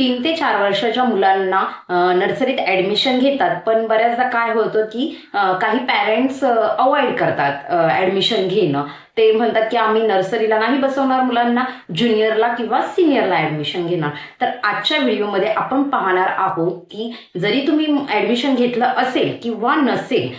तीन ते चार वर्षाच्या मुलांना नर्सरीत ॲडमिशन घेतात. पण बऱ्याचदा काय होतं की काही पॅरेंट्स अवॉइड करतात ॲडमिशन घेणं. ते म्हणतात की आम्ही नर्सरीला नाही बसवणार मुलांना ज्युनियरला किंवा सिनियरला ॲडमिशन घेणार. तर आजच्या व्हिडिओमध्ये आपण पाहणार आहोत की जरी तुम्ही ॲडमिशन घेतलं असेल किंवा नसेल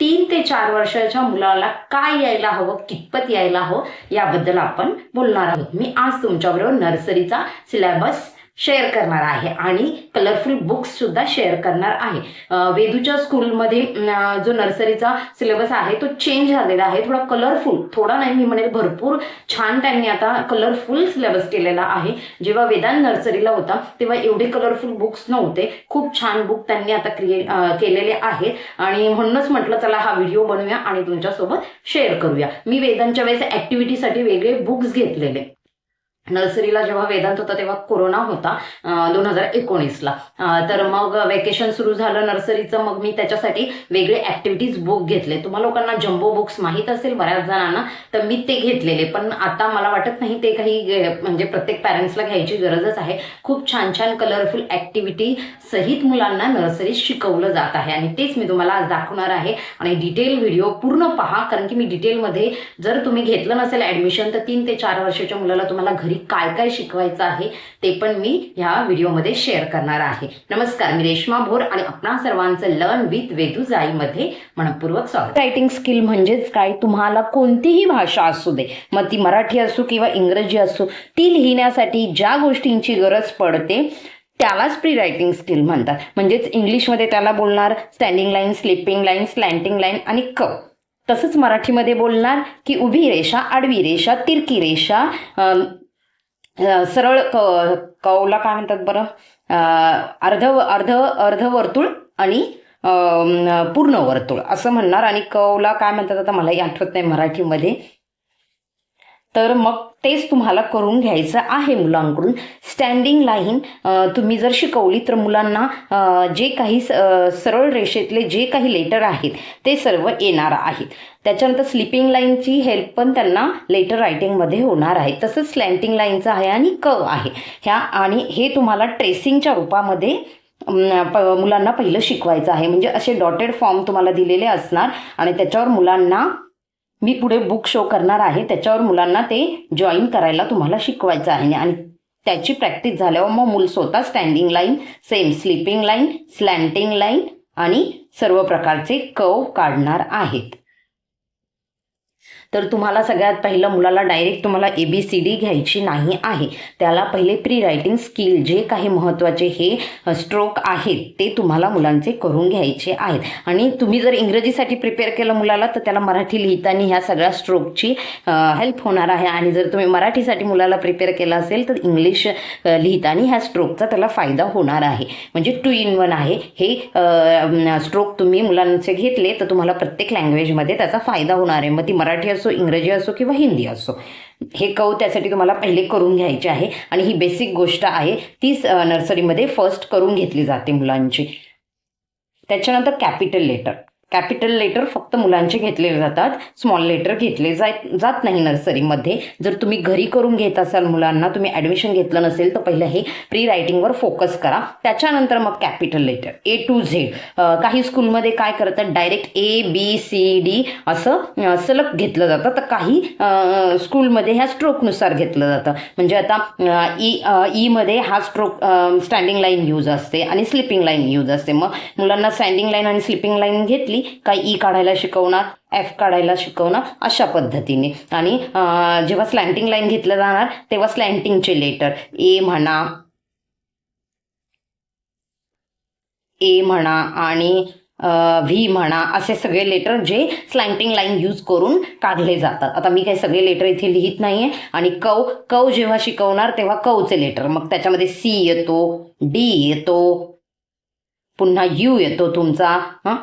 तीन ते चार वर्षाच्या मुलाला काय यायला हवं कितपत यायला हवं याबद्दल आपण बोलणार आहोत. मी आज तुमच्याबरोबर नर्सरीचा सिलेबस शेअर करणार आहे. आणि कलरफुल बुक्स सुद्धा शेअर करणार आहे. वेदूच्या स्कूलमध्ये जो नर्सरीचा सिलेबस आहे तो चेंज झालेला आहे. थोडा कलरफुल थोडा नाही मी म्हणेल भरपूर छान त्यांनी आता कलरफुल सिलेबस केलेला आहे. जेव्हा वेदांत नर्सरीला होता तेव्हा एवढे कलरफुल बुक्स नव्हते. खूप छान बुक त्यांनी आता क्रिएट केलेले आहेत. आणि म्हणूनच म्हटलं चला हा व्हिडिओ बनवूया आणि तुमच्यासोबत शेअर करूया. मी वेदांच्या वेळेस ऍक्टिव्हिटीसाठी वेगळे बुक्स घेतलेले. नर्सरीला जेव्हा वेदांत होता तेव्हा कोरोना होता दोन हजार एकोणीसला. तर मग वेकेशन सुरू झालं नर्सरीचं मग मी त्याच्यासाठी वेगळे ॲक्टिव्हिटीज बुक घेतले. तुम्हा लोकांना जम्बो बुक्स माहीत असेल बऱ्याच जणांना तर मी ते घेतलेले. पण आता मला वाटत नाही ते काही म्हणजे प्रत्येक पॅरेंट्सला घ्यायची गरजच आहे. खूप छान छान कलरफुल ॲक्टिव्हिटी सहित मुलांना नर्सरीत शिकवलं जात आहे. आणि तेच मी तुम्हाला आज दाखवणार आहे. आणि डिटेल व्हिडिओ पूर्ण पहा कारण की मी डिटेलमध्ये जर तुम्ही घेतलं नसेल ॲडमिशन तर तीन ते चार वर्षाच्या मुलाला तुम्हाला घरी काय काय शिकवायचं आहे ते पण मी ह्या व्हिडिओमध्ये शेअर करणार आहे. नमस्कार मी रेश्मा भोर आणि आपणा सर्वांचं लर्न विथ वेदू जाईमध्ये मनपूर्वक स्वागत. रायटिंग स्किल म्हणजेच काय? तुम्हाला कोणतीही भाषा असू दे. मग ती मराठी असो किंवा इंग्रजी असो ती लिहिण्यासाठी ज्या गोष्टींची गरज पडते त्यालाच प्री रायटिंग स्किल म्हणतात. म्हणजेच इंग्लिशमध्ये त्याला बोलणार standing line sleeping line slanting line आणि क. तसंच मराठीमध्ये बोलणार की उभी रेषा आडवी रेषा तिरकी रेषा सरळ क कौला काय म्हणतात बरं? अर्ध अर्ध अर्ध अर्धवर्तुळ आणि पूर्ण वर्तुळ असं म्हणणार. आणि कौला काय म्हणतात आता? मलाही आठवत नाही मराठीमध्ये. तर मग तेच तुम्हाला करून घ्यायचं आहे मुलांकडून. स्टँडिंग लाईन तुम्ही जर शिकवली तर मुलांना जे काही स- सरळ रेषेतले जे काही लेटर आहेत ते सर्व येणार आहेत. त्याच्यानंतर स्लिपिंग लाईनची हेल्प पण त्यांना लेटर रायटिंगमध्ये होणार आहे. तसंच स्लँटिंग लाईनचं आहे आणि क आहे. ह्या आणि हे तुम्हाला ट्रेसिंगच्या रूपामध्ये प- मुलांना पहिलं शिकवायचं आहे. म्हणजे असे डॉटेड फॉर्म तुम्हाला दिलेले असणार आणि त्याच्यावर मुलांना मी पुढे बुक शो करणार आहे. त्याच्यावर मुलांना ते जॉईन करायला तुम्हाला शिकवायचं आहे. आणि त्याची प्रॅक्टिस झाल्यावर मग मूल स्वतः standing line same sleeping line slanting line आणि सर्व प्रकारचे कव काढणार आहेत. तर तुम्हाला सगळ्यात पहिलं मुलाला डायरेक्ट तुम्हाला ए बी सी डी घ्यायची नाही आहे. त्याला पहिले प्री रायटिंग स्किल जे काही महत्त्वाचे हे स्ट्रोक आहेत ते तुम्हाला मुलांचे करून घ्यायचे आहेत. आणि तुम्ही जर इंग्रजीसाठी प्रिपेअर केलं मुलाला तर त्याला मराठी लिहिताना ह्या सगळ्या स्ट्रोकची हेल्प होणार आहे. आणि जर तुम्ही मराठीसाठी मुलाला प्रिपेअर केलं असेल तर इंग्लिश लिहिताना ह्या स्ट्रोकचा त्याला फायदा होणार आहे. म्हणजे टू इन वन आहे. हे स्ट्रोक तुम्ही मुलांचे घेतले तर तुम्हाला प्रत्येक लँग्वेजमध्ये त्याचा फायदा होणार आहे. मग ती मराठी असो इंग्रजी असो किंवा हिंदी असो. हे कव त्यासाठी तुम्हाला पहिले करून घ्यायचे आहे. आणि ही बेसिक गोष्ट आहे. तीच नर्सरीमध्ये फर्स्ट करून घेतली जाते मुलांची. त्याच्यानंतर कॅपिटल लेटर कॅपिटल लेटर फक्त मुलांचे घेतले जातात. स्मॉल लेटर घेतले जात जात नाही नर्सरीमध्ये. जर तुम्ही घरी करून घेत असाल मुलांना तुम्ही ॲडमिशन घेतलं नसेल तर पहिलं हे प्री रायटिंगवर फोकस करा. त्याच्यानंतर मग capital letter. A to Z काही स्कूलमध्ये काय करतात? Direct A B C D असं सलग घेतलं जातं. तर काही स्कूलमध्ये ह्या स्ट्रोकनुसार घेतलं जातं. म्हणजे आता ई ईमध्ये e, e हा स्ट्रोक स्टँडिंग लाईन यूज असते आणि स्लिपिंग लाईन यूज असते. मग मुलांना स्टँडिंग लाईन आणि स्लिपिंग लाईन घेतली का ई e काढायला शिकवणार एफ काढायला शिकवणार अशा पद्धतीने. आणि जेव्हा स्लँटिंग लाईन घेतलं जाणार तेव्हा स्लँटिंगचे लेटर ए म्हणा ए म्हणा आणि व्ही म्हणा असे सगळे लेटर जे स्लँटिंग लाईन यूज करून काढले जातात. आता मी काही सगळे लेटर इथे लिहित नाही आहे आणि कव कव जेव्हा शिकवणार तेव्हा कवचे लेटर मग त्याच्यामध्ये सी येतो डी येतो पुन्हा यू येतो तुमचा हां?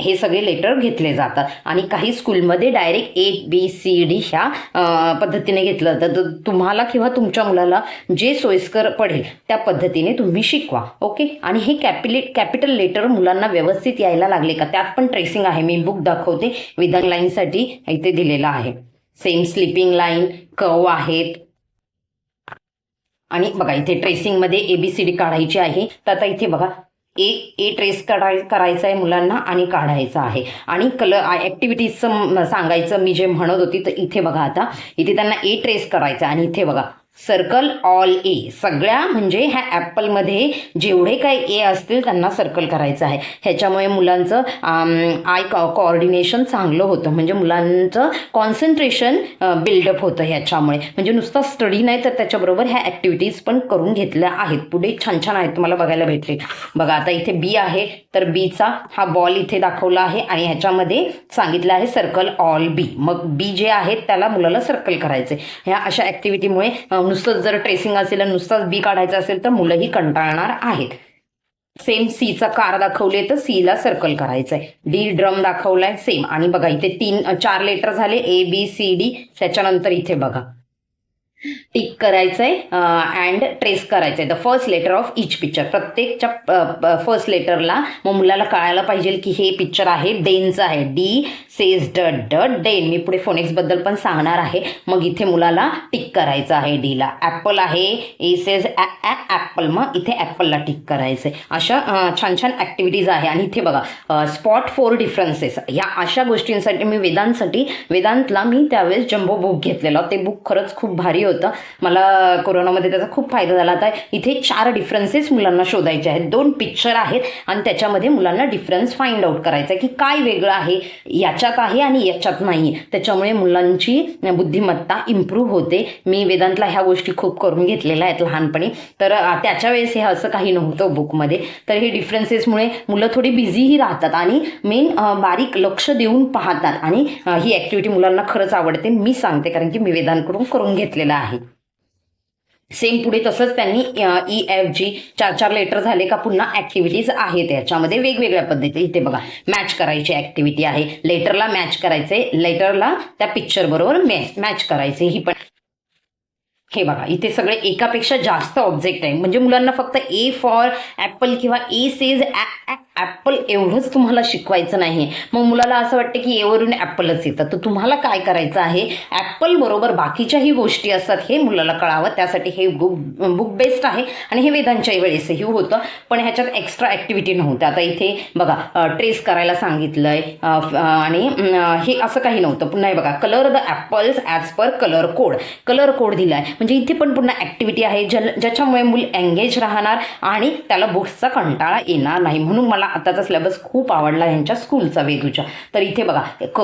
हे सगळे लेटर घेतले जातात. आणि काही स्कूलमध्ये direct A B C D ह्या पद्धतीने घेतलं जातं. तर तुम्हाला किंवा तुमच्या मुलाला जे सोयीस्कर पडेल त्या पद्धतीने तुम्ही शिकवा ओके आणि हे कॅपिले कॅपिटल लेटर मुलांना व्यवस्थित यायला लागले का? त्यात पण ट्रेसिंग आहे. मी बुक दाखवते. विधान लाईनसाठी इथे दिलेलं आहे. सेम स्लिपिंग लाईन कव आहेत. आणि बघा इथे ट्रेसिंगमध्ये एबीसीडी काढायची आहे. तर आता इथे बघा ए ए ट्रेस कराय करायचं आहे मुलांना आणि काढायचं आहे. आणि कलर ॲक्टिव्हिटीजचं सांगायचं मी जे म्हणत होती तर इथे बघा आता इथे त्यांना e ए ट्रेस करायचं आहे आणि इथे बघा सर्कल ऑल ए. सगळ्या म्हणजे ह्या ॲपलमध्ये जेवढे काय ए असतील त्यांना सर्कल करायचं आहे. ह्याच्यामुळे मुलांचं आय कोऑर्डिनेशन चांगलं होतं. म्हणजे मुलांचं कॉन्सन्ट्रेशन बिल्डअप होतं ह्याच्यामुळे. म्हणजे नुसता स्टडी नाही तर त्याच्याबरोबर ह्या ॲक्टिव्हिटीज पण करून घेतल्या आहेत. पुढे छान छान आहेत तुम्हाला बघायला भेटले बघा आता इथे बी आहे तर बीचा हा बॉल इथे दाखवला आहे आणि ह्याच्यामध्ये सांगितलं आहे सर्कल ऑल बी मग बी जे आहेत त्याला मुलाला सर्कल करायचे ह्या अशा ॲक्टिव्हिटीमुळे नुसतंच जर ट्रेसिंग असेल आणि नुसतंच बी काढायचं असेल तर मुलंही कंटाळणार आहेत. सेम सीचा कार दाखवले तर सीला सर्कल करायचं आहे डी ड्रम दाखवलाय सेम आणि बघा इथे तीन चार लेटर झाले ए बी सी डी त्याच्यानंतर इथे बघा. टिक करायचंय अँड ट्रेस करायचंय. The first letter of each picture प्रत्येकच्या first लेटरला मग मुलाला कळायला पाहिजे की हे पिक्चर आहे डेनचं आहे. डी सेज ड ड डेन मी पुढे फोनिक्सबद्दल पण सांगणार आहे. मग इथे मुलाला टिक करायचं आहे डीला ॲपल आहे. ए सेज ॲपल मग इथे ॲपलला टिक करायचंय. अशा छान छान ॲक्टिव्हिटीज आहे. आणि इथे बघा स्पॉट फोर डिफरन्सेस या अशा गोष्टींसाठी मी वेदांतसाठी वेदांतला मी त्यावेळेस जम्बो बुक घेतलेला. ते बुक खरंच खूप भारी होतं. मला कोरोनामध्ये त्याचा खूप फायदा झाला. आता इथे चार डिफरन्सेस मुलांना शोधायचे आहेत. दोन पिक्चर आहेत आणि त्याच्यामध्ये मुलांना डिफरन्स फाइंड आउट करायचा आहे की काय वेगळं आहे याच्यात आहे आणि याच्यात नाही. त्याच्यामुळे मुलांची बुद्धिमत्ता इम्प्रूव्ह होते. मी वेदांतला ह्या गोष्टी खूप करून घेतलेल्या आहेत लहानपणी. तर त्याच्या वेळेस हे असं काही नव्हतं बुकमध्ये तर हे डिफरन्सेसमुळे मुलं थोडी बिझीही राहतात आणि मेन बारीक लक्ष देऊन पाहतात. आणि ही ॲक्टिव्हिटी मुलांना खरंच आवडते. मी सांगते कारण की मी वेदांकडून करून घेतलेलं आहे. सेम पुढे तसंच त्यांनी ई एफ जी चार चार लेटर झाले का पुन्हा ऍक्टिव्हिटीज आहेत. याच्यामध्ये वेगवेगळ्या पद्धती इथे बघा मॅच करायची ऍक्टिव्हिटी आहे. लेटरला मॅच करायचे लेटरला त्या पिक्चर बरोबर मॅच करायचे. ही पण हे बघा इथे सगळे एकापेक्षा जास्त ऑब्जेक्ट आहे. म्हणजे मुलांना फक्त ए फॉर ऍपल किंवा ए सेज ॲपल एवढंच तुम्हाला शिकवायचं नाही. मग मुलाला असं वाटतं की एवरून ॲपलच येतं. तर तुम्हाला काय करायचं आहे? ॲपल बरोबर बाकीच्याही गोष्टी असतात हे मुलाला कळावं. त्यासाठी हे बुक बुक बेस्ड आहे आणि हे वेदांच्याही वेळेसही होतं. पण ह्याच्यात एक्स्ट्रा ॲक्टिव्हिटी नव्हत्या. आता इथे बघा ट्रेस करायला सांगितलंय आहे आणि हे असं काही नव्हतं. पुन्हा हे बघा colour the apples as per colour code. Colour code दिलाय. म्हणजे इथे पण पुन्हा ॲक्टिव्हिटी आहे. ज्या ज्याच्यामुळे मूल एंगेज राहणार आणि त्याला बुक्सचा कंटाळा येणार नाही. म्हणून मला आताचा सिलेबस खूप आवडला ह्यांच्या स्कूलचा वेदूच्या. तर इथे बघा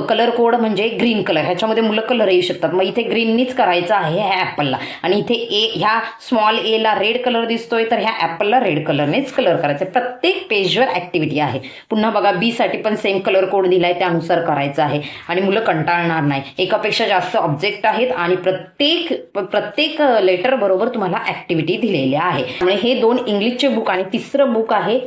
कलर कोड म्हणजे ग्रीन कलर ह्याच्यामध्ये मुलं कलर येऊ शकतात. मग इथे ग्रीननीच करायचं आहे ह्या ॲपलला आणि इथे ए ह्या स्मॉल एला रेड कलर दिसतोय तर ह्या ॲपलला रेड कलरनेच कलर करायचं. आहे प्रत्येक पेजवर ॲक्टिव्हिटी आहे. पुन्हा बघा बी साठी पण सेम कलर कोड दिलाय त्यानुसार करायचं आहे. आणि मुलं कंटाळणार नाही. एकापेक्षा जास्त ऑब्जेक्ट आहेत आणि प्रत्येक प्रत्येक लेटर बरोबर तुम्हाला ॲक्टिव्हिटी दिलेल्या आहे. त्यामुळे हे दोन इंग्लिशचे बुक आणि तिसरं बुक आहे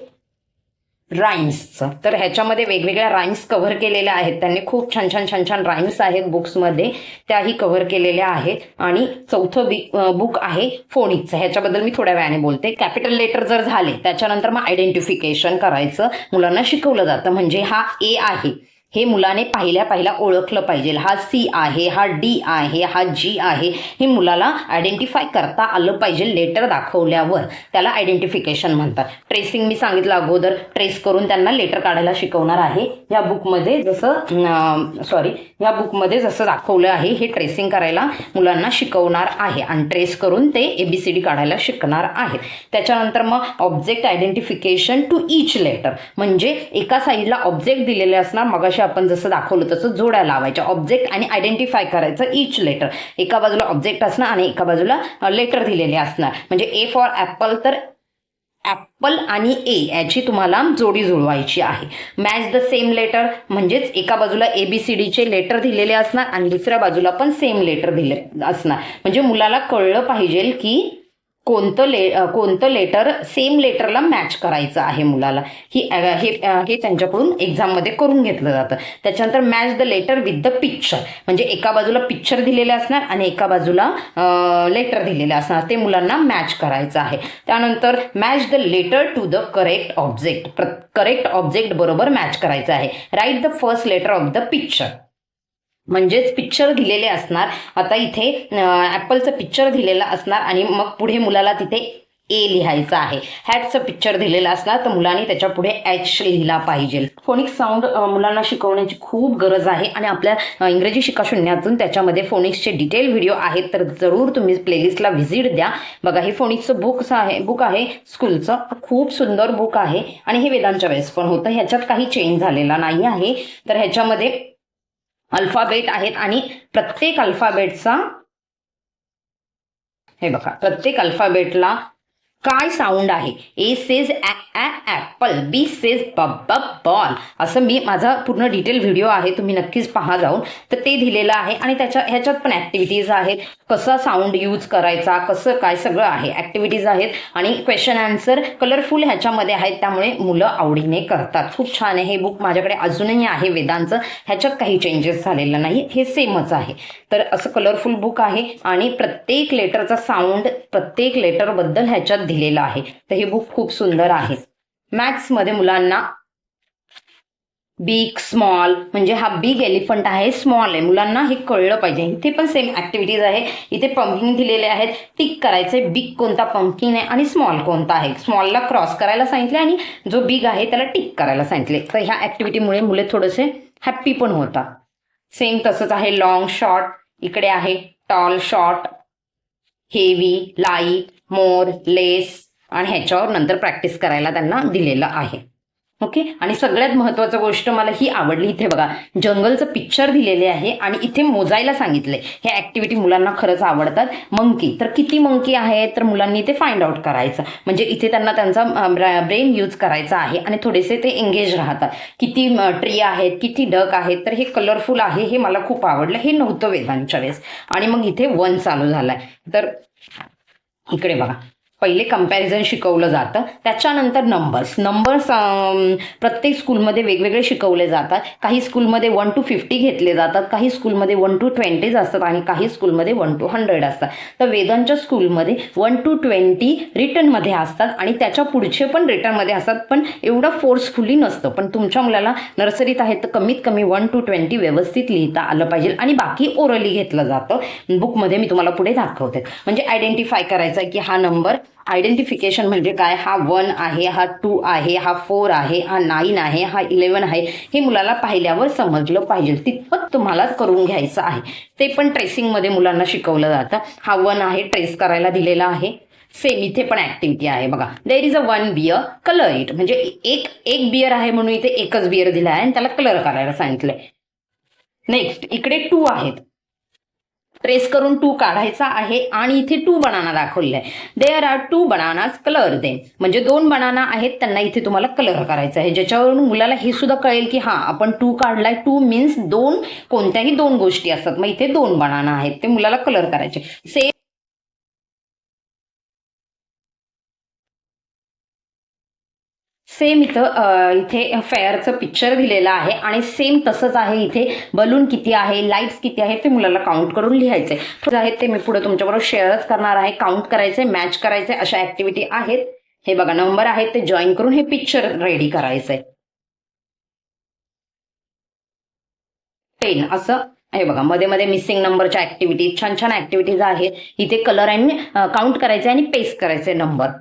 राईम्सचं तर ह्याच्यामध्ये वेगवेगळ्या राईम्स कव्हर केलेल्या आहेत. त्यांनी खूप छान छान छान छान राईम्स आहेत बुक्समध्ये त्याही कव्हर केलेल्या आहेत. आणि चौथं बी बुक आहे फोनिकचं ह्याच्याबद्दल मी थोड्या वेळाने बोलते. कॅपिटल लेटर जर झाले त्याच्यानंतर मग आयडेंटिफिकेशन करायचं. मुलांना शिकवलं जातं. म्हणजे हा ए आहे. हे मुलाने पाहिल्या पाहिल्या ओळखलं पाहिजे. हा सी आहे हा डी आहे हा जी आहे. हे मुलाला आयडेंटिफाय करता आलं पाहिजे लेटर दाखवल्यावर. त्याला आयडेंटिफिकेशन म्हणतात. ट्रेसिंग मी सांगितलं अगोदर. ट्रेस करून त्यांना लेटर काढायला शिकवणार आहे. या बुकमध्ये जसं सॉरी या बुकमध्ये जसं दाखवलं आहे हे ट्रेसिंग करायला मुलांना शिकवणार आहे आणि ट्रेस करून ते एबीसीडी काढायला शिकणार आहेत. त्याच्यानंतर मग object identification to each letter म्हणजे एका साईडला ऑब्जेक्ट दिलेले असणार मग मगाशी आपण जसं दाखवलं तसं जोड्या लावायच्या. ऑब्जेक्ट आणि आयडेंटिफाय करायचं इच लेटर एका बाजूला ऑब्जेक्ट असणार आणि एका बाजूला लेटर दिलेले असणार. म्हणजे ए फॉर ॲपल तर ॲपल आणि ए याची तुम्हाला जोडी जुळवायची आहे. मॅच द सेम लेटर म्हणजेच एका बाजूला ए बी सी डीचे लेटर दिलेले असणार आणि दुसऱ्या बाजूला पण सेम लेटर दिले असणार. म्हणजे मुलाला कळलं पाहिजे की कोणतं ले कोणतं लेटर सेम लेटरला मॅच करायचं आहे मुलाला? ही हे हे त्यांच्याकडून एक्झाममध्ये करून घेतलं जातं. त्याच्यानंतर match the letter with the picture म्हणजे एका बाजूला पिक्चर दिलेले असणार आणि एका बाजूला लेटर दिलेले असणार. ते मुलांना मॅच करायचं आहे. त्यानंतर match the letter to the correct object correct object बरोबर मॅच करायचं आहे. Write the first letter of the picture म्हणजेच पिक्चर दिलेले असणार. आता इथे ॲपलचं पिक्चर दिलेलं असणार आणि मग पुढे मुलाला तिथे ए लिहायचं आहे. हॅटचं पिक्चर दिलेलं असणार तर मुलांनी त्याच्या पुढे एच लिहिला पाहिजे. फोनिक्स साऊंड मुलांना शिकवण्याची खूप गरज आहे आणि आपल्या इंग्रजी शिका शून्यातून त्याच्यामध्ये फोनिक्सचे डिटेल व्हिडिओ आहेत तर जरूर तुम्ही प्लेलिस्टला व्हिजिट द्या. बघा हे फोनिक्सचं बुक्स आहे बुक आहे स्कूलचं खूप सुंदर बुक आहे. आणि हे वेदांच्या वेळेस पण होतं. ह्याच्यात काही चेंज झालेला नाही आहे. तर ह्याच्यामध्ये अल्फाबेट आहेत आणि प्रत्येक अल्फाबेटचा हे बघा प्रत्येक अल्फाबेटला काय साऊंड आहे? A says apple B says buh ball असं मी माझा पूर्ण डिटेल व्हिडिओ आहे तुम्ही नक्कीच पहा जाऊन. तर ते दिलेलं आहे आणि त्याच्या ह्याच्यात पण ॲक्टिव्हिटीज आहेत. कसा साऊंड यूज करायचा कसं काय सगळं आहे. ॲक्टिव्हिटीज आहेत आणि क्वेश्चन आन्सर कलरफुल ह्याच्यामध्ये आहेत त्यामुळे मुलं आवडीने करतात. खूप छान आहे हे बुक माझ्याकडे अजूनही आहे वेदांचं. ह्याच्यात काही चेंजेस झालेलं नाही. हे सेमच आहे. तर असं कलरफुल बुक आहे आणि प्रत्येक लेटरचा साऊंड प्रत्येक लेटरबद्दल ह्याच्यात दिलेला आहे. तर हे बुक खूप सुंदर आहे. मॅथ्समध्ये मुलांना बिग स्मॉल म्हणजे हा बिग एलिफंट आहे स्मॉल आहे. मुलांना हे कळलं पाहिजे. इथे पण सेम ऍक्टिव्हिटीज आहे. इथे पंकिंग दिलेले आहेत. टिक करायचे बिग कोणता पंकिंग आहे आणि स्मॉल कोणता आहे? स्मॉलला क्रॉस करायला सांगितले आणि जो बिग आहे त्याला टिक करायला सांगितले तर ह्या ऍक्टिव्हिटीमुळे मुले थोडेसे हॅप्पी पण होतात. सेम तसंच आहे. लॉंग शॉर्ट इकडे आहे. Tall short heavy light more less आणि ह्याच्यावर नंतर प्रॅक्टिस करायला त्यांना दिलेलं आहे. ओके? आणि सगळ्यात महत्वाचं गोष्ट मला ही आवडली इथे बघा. जंगलचं पिक्चर दिलेले आहे आणि इथे मोजायला सांगितले हे ऍक्टिव्हिटी मुलांना खरंच आवडतात. मंकी तर किती मंकी आहेत? तर मुलांनी ते फाइंड आउट करायचं. म्हणजे इथे त्यांना त्यांचा ब्रेन यूज करायचा आहे आणि थोडेसे ते एंगेज राहतात. किती ट्री आहेत किती डक आहेत? तर हे कलरफुल आहे हे मला खूप आवडलं. हे नव्हतं वेदांच्या वेळेस. आणि मग इथे वन चालू झालाय. तर इकडे बघा पहिले कंपॅरिझन शिकवलं जातं. त्याच्यानंतर नंबर्स नंबर्स प्रत्येक स्कूलमध्ये वेगवेगळे शिकवले जातात. काही स्कूलमध्ये वन टू फिफ्टी घेतले जातात. काही स्कूलमध्ये वन टू ट्वेंटीज असतात आणि काही स्कूलमध्ये वन टू हंड्रेड असतात. तर वेदांच्या स्कूलमध्ये वन टू ट्वेंटी रिटर्नमध्ये असतात आणि त्याच्या पुढचे पण रिटर्नमध्ये असतात. पण एवढं फोर्सफुली नसतं. पण तुमच्या मुलाला नर्सरीत आहे तर कमीत कमी वन टू ट्वेंटी व्यवस्थित लिहिता आलं पाहिजे आणि बाकी ओरली घेतलं जातं. बुकमध्ये मी तुम्हाला पुढे दाखवते. म्हणजे आयडेंटिफाय करायचं आहे की हा नंबर आयडेंटिफिकेशन म्हणजे काय? हा वन आहे हा टू आहे हा फोर आहे हा नाईन आहे हा इलेवन आहे. हे मुलाला पाहिल्यावर समजलं पाहिजे. तितपत तुम्हाला करून घ्यायचं आहे. ते पण ट्रेसिंगमध्ये मुलांना शिकवलं जातं. हा वन आहे ट्रेस करायला दिलेला आहे. सेम इथे पण ऍक्टिव्हिटी आहे बघा. There is a one bear colour it म्हणजे एक एक बियर आहे म्हणून इथे एकच बियर दिला आहे आणि त्याला कलर करायला सांगितलंय. नेक्स्ट इकडे टू आहेत. ट्रेस करून टू काढायचा आहे आणि इथे टू बनाना दाखवलेला आहे there are two bananas colour they. म्हणजे दोन बनाना आहेत त्यांना इथे तुम्हाला कलर करायचा आहे. ज्याच्यावरून मुलाला हे सुद्धा कळेल की हा आपण टू काढलाय. टू मीन्स दोन कोणत्याही दोन गोष्टी असतात मग इथे दोन बनाना आहेत ते मुलाला कलर करायचे. सेम सेम इथं इथे फेअरचं पिक्चर दिलेलं आहे आणि सेम तसंच आहे इथे. बलून किती आहे लाईट्स किती आहे ते मुलाला काउंट करून लिहायचे आहेत ते मी पुढे तुमच्याबरोबर शेअरच करणार आहे. काउंट करायचे मॅच करायचे अशा ऍक्टिव्हिटी आहेत. हे बघा नंबर आहेत ते जॉईन करून हे पिक्चर रेडी करायचंय. टेन असं. हे बघा मध्ये मध्ये मिसिंग नंबरच्या ऍक्टिव्हिटी छान छान ऍक्टिव्हिटीज आहेत. इथे कलर आणि काउंट करायचे आणि पेस्ट करायचे नंबर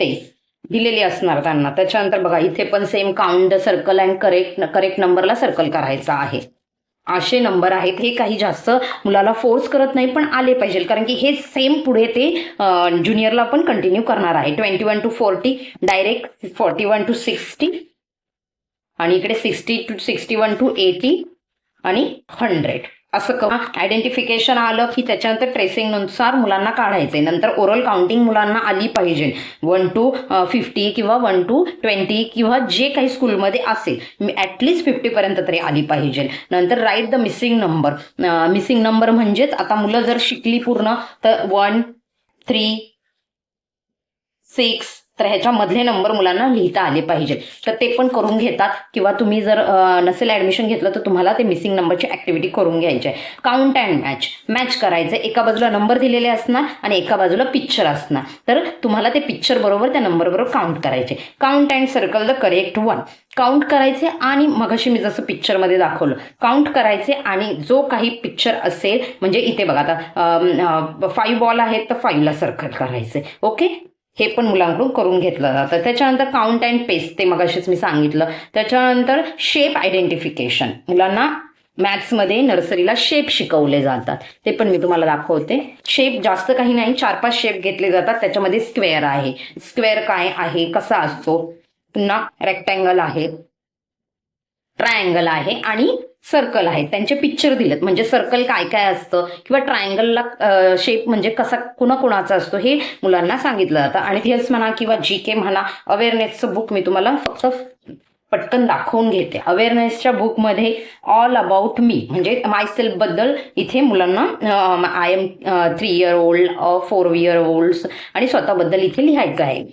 पेस्ट दिलेली असणार त्यांना. त्याच्यानंतर बघा इथे पण same count circle and correct correct नंबरला सर्कल करायचा आहे. असे नंबर आहेत. हे काही जास्त मुलाला फोर्स करत नाही पण आले पाहिजे. कारण की हे सेम पुढे ते ज्युनियरला पण कंटिन्यू करणार आहे. Twenty one to forty direct forty one to sixty आणि इकडे sixty to sixty one to eighty आणि हंड्रेड असं क आयडेंटिफिकेशन आलं की त्याच्यानंतर ट्रेसिंगनुसार मुलांना काढायचे. नंतर ओरल काउंटिंग मुलांना आली पाहिजे. वन टू फिफ्टी किंवा वन टू ट्वेंटी किंवा जे काही स्कूलमध्ये असेल ॲटलिस्ट फिफ्टीपर्यंत तरी आली पाहिजे. नंतर write the missing number missing number म्हणजेच आता मुलं जर शिकली पूर्ण तर वन थ्री सिक्स तर ह्याच्या मधले नंबर मुलांना लिहिता आले पाहिजे. तर ते पण करून घेतात किंवा तुम्ही जर नसेल ॲडमिशन घेतलं तर तुम्हाला ते मिसिंग नंबरची ॲक्टिव्हिटी करून घ्यायची आहे. काउंट अँड मॅच मॅच करायचं एका बाजूला नंबर दिलेले असणार आणि एका बाजूला पिक्चर असणार. तर तुम्हाला ते पिक्चर बरोबर त्या नंबर बरोबर काउंट करायचे. Count and circle the correct one count करायचे आणि मगाशी मी जसं पिक्चरमध्ये दाखवलं. काउंट करायचे आणि जो काही पिक्चर असेल म्हणजे इथे बघा आता फाईव्ह बॉल आहेत तर फाईव्हला सर्कल करायचे. ओके हे पण मुलांकडून करून घेतलं जातं. त्याच्यानंतर काउंट अँड पेस्ट ते मगाशीच मी सांगितलं. त्याच्यानंतर शेप आयडेंटिफिकेशन मुलांना मॅथ्समध्ये नर्सरीला शेप शिकवले जातात. ते पण मी तुम्हाला दाखवते. शेप जास्त काही नाही. चार पाच शेप घेतले जातात. त्याच्यामध्ये स्क्वेअर आहे. स्क्वेअर काय आहे? कसा असतो? पुन्हा रेक्टँगल आहे. ट्रायंगल आहे. आणि सर्कल आहेत. त्यांचे पिक्चर दिलेत. म्हणजे सर्कल काय काय असतं किंवा ट्रायंगलला शेप म्हणजे कसा कुणाकुणाचा असतो हे मुलांना सांगितलं जातं. आणि यस म्हणा किंवा जी के म्हणा अवेअरनेसचं बुक मी तुम्हाला फक्त पटकन दाखवून घेते. अवेअरनेसच्या बुकमध्ये ऑल अबाउट मी म्हणजे माय सेल्फबद्दल इथे मुलांना I am three year old four year old आणि स्वतःबद्दल इथे लिहायचं आहे.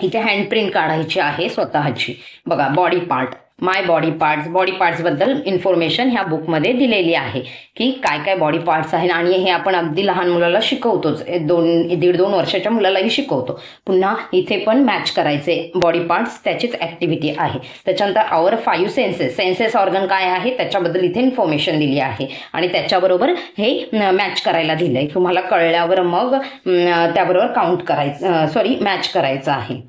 इथे हँडप्रिंट काढायची आहे स्वतःची. बघा body part my body parts body पार्ट्सबद्दल information ह्या बुकमध्ये दिलेली आहे की काय काय बॉडी पार्ट्स आहेत आणि हे आपण अगदी लहान मुलाला शिकवतोच. दोन दीड दोन वर्षाच्या मुलालाही शिकवतो. पुन्हा इथे पण मॅच करायचे बॉडी पार्ट्स त्याचीच ऍक्टिव्हिटी आहे. त्याच्यानंतर our five senses senses organ काय आहे? त्याच्याबद्दल इथे इन्फॉर्मेशन दिली आहे. आणि त्याच्याबरोबर हे मॅच करायला दिलंय. तुम्हाला कळल्यावर मग त्याबरोबर काउंट करायचं सॉरी मॅच करायचं आहे.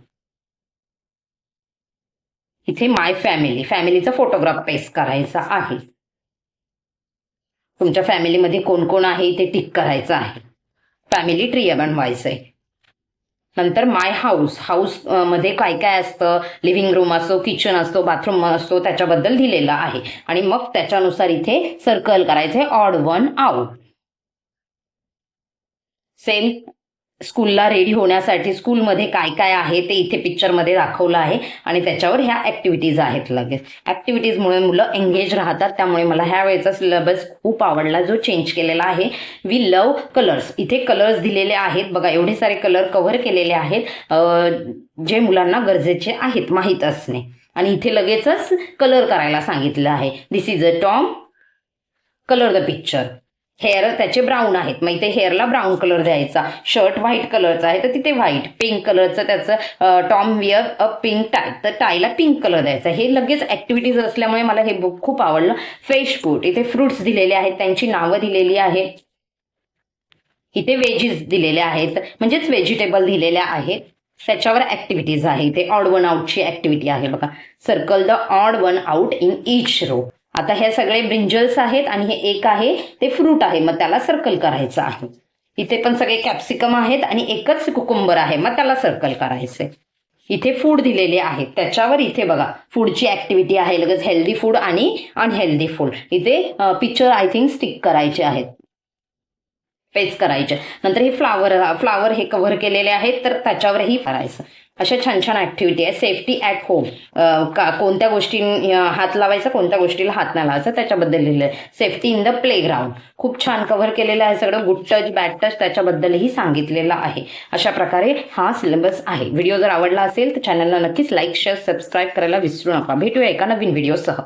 इथे माय फॅमिली फॅमिलीचा फोटोग्राफ पेस्ट करायचा आहे. तुमच्या फॅमिलीमध्ये कोण कोण आहे इथे टिक करायचं आहे. फॅमिली ट्री बनवायचं आहे नंतर माय हाऊस हाऊसमध्ये काय काय असतं? लिव्हिंग रूम असतो किचन असतो बाथरूम असतो त्याच्याबद्दल दिलेलं आहे. आणि मग त्याच्यानुसार इथे सर्कल करायचे ऑड वन आउट सेम स्कूलला रेडी होण्यासाठी स्कूलमध्ये काय काय आहे ते इथे पिक्चरमध्ये दाखवलं आहे आणि त्याच्यावर ह्या ॲक्टिव्हिटीज आहेत लगेच. ॲक्टिव्हिटीजमुळे मुलं एंगेज राहतात त्यामुळे मला ह्या वेळेचा सिलेबस खूप आवडला जो चेंज केलेला आहे. वी लव कलर्स इथे कलर्स दिलेले आहेत. बघा एवढे सारे कलर कव्हर केलेले आहेत. जे मुलांना गरजेचे आहेत माहीत असणे. आणि इथे लगेचच कलर करायला सांगितलं आहे. This is a Tom colour the picture hair त्याचे ब्राऊन आहेत. मग इथे हेअरला ब्राऊन कलर द्यायचा. शर्ट व्हाईट कलरचा आहे तर तिथे व्हाईट पिंक कलरचं त्याचं Tom wear a pink tie तर टायला पिंक कलर द्यायचा. हे लगेच ऍक्टिव्हिटीज असल्यामुळे मला हे बुक खूप आवडलं. फ्रेश फूड इथे फ्रुट्स दिलेले आहेत. त्यांची नावं दिलेली आहेत. इथे वेजीस दिलेल्या आहेत. म्हणजेच व्हेजिटेबल दिलेल्या आहेत. त्याच्यावर ऍक्टिव्हिटीज आहे. इथे ऑड वन आउटची ऍक्टिव्हिटी आहे बघा. Circle the odd one out in each row आता हे सगळे ब्रिंजल्स आहेत आणि हे एक आहे ते फ्रूट आहे. मग त्याला सर्कल करायचं आहे. इथे पण सगळे कॅप्सिकम आहेत आणि एकच कुकुंबर आहे. मग त्याला सर्कल करायचंय. इथे फूड दिलेले आहेत. त्याच्यावर इथे बघा फूडची ऍक्टिव्हिटी आहे. लगेच हेल्दी फूड आणि अनहेल्दी फूड इथे पिक्चर आय थिंक स्टिक करायचे आहेत. पेस्ट करायचे. नंतर हे फ्लावर फ्लावर हे कव्हर केलेले आहेत. तर त्याच्यावरही करायचं. अशा छान छान ऍक्टिव्हिटी आहे सेफ्टी ॲट होम का कोणत्या गोष्टी हात लावायचा कोणत्या गोष्टीला हात नाही लावायचा त्याच्याबद्दल लिहिलं आहे सेफ्टी इन द प्लेग्राऊंड खूप छान कव्हर केलेलं आहे सगळं. गुड टच बॅड टच त्याच्याबद्दलही सांगितलेलं आहे. अशा प्रकारे हा सिलेबस आहे. व्हिडिओ जर आवडला असेल तर चॅनलला नक्कीच लाईक शेअर सबस्क्राईब करायला विसरू नका. भेटूया एका नवीन व्हिडिओसह